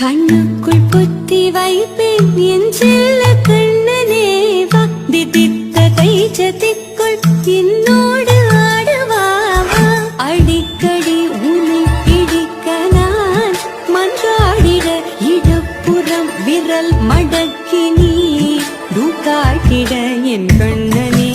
கண்ணுக்குள் புத்தி வைப்பேன் என் செல்ல கண்ணனே. பக்தி தித்த கைச்சத்திக்குள் என்னோடு ஆடுவாவா அடிக்கடி உன்னை பிடிக்க நான் மன்றாடிட இடப்புறம் விரல் மடக்கி நீ காட்டிட என் கண்ணனே.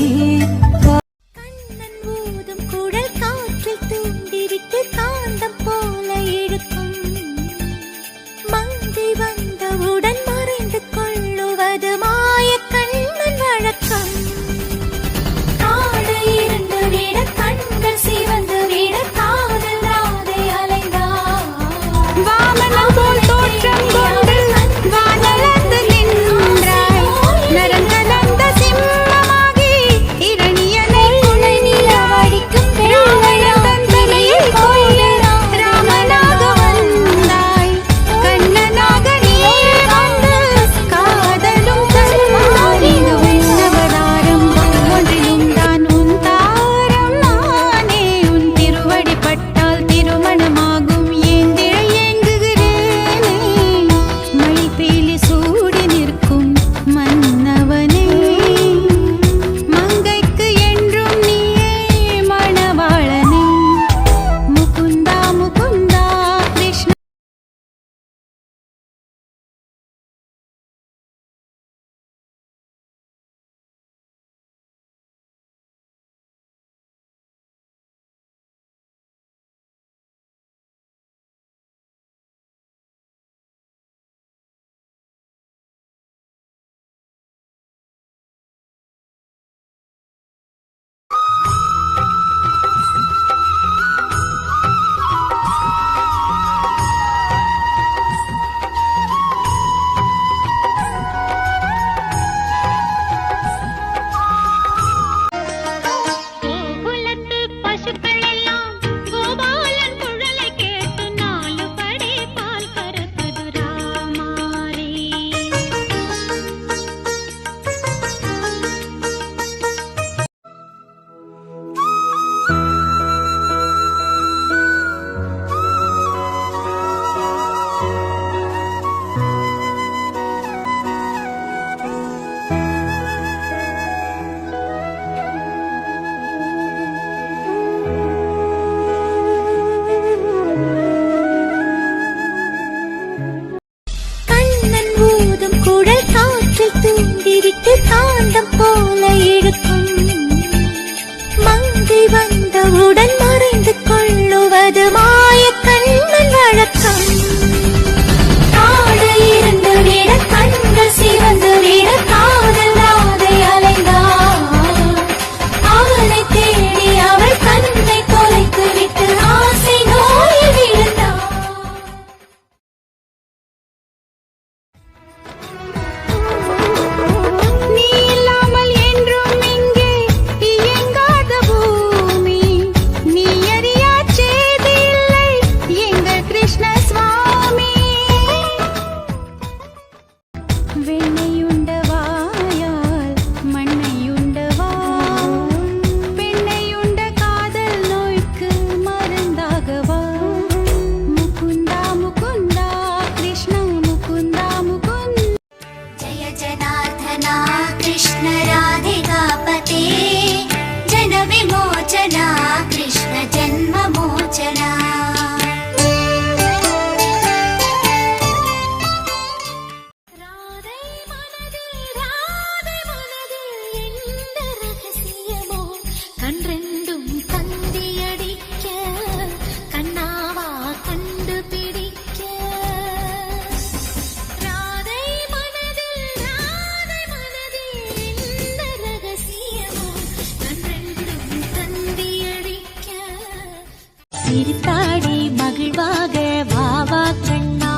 சிரித்தாடி மகிழ்வாக வாவா கண்ணா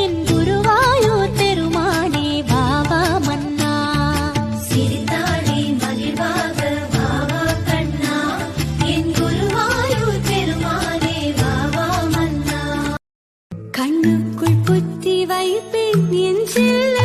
என் குருவாயூர் பெருமானே வாவா மன்னா. சிரித்தாடி மகிழ்வாக வாவா கண்ணா என் குருவாயூர் பெருமானே வாவா மன்னா. கண்ணுக்குள் புத்தி வைப்பேன் என் செல்ல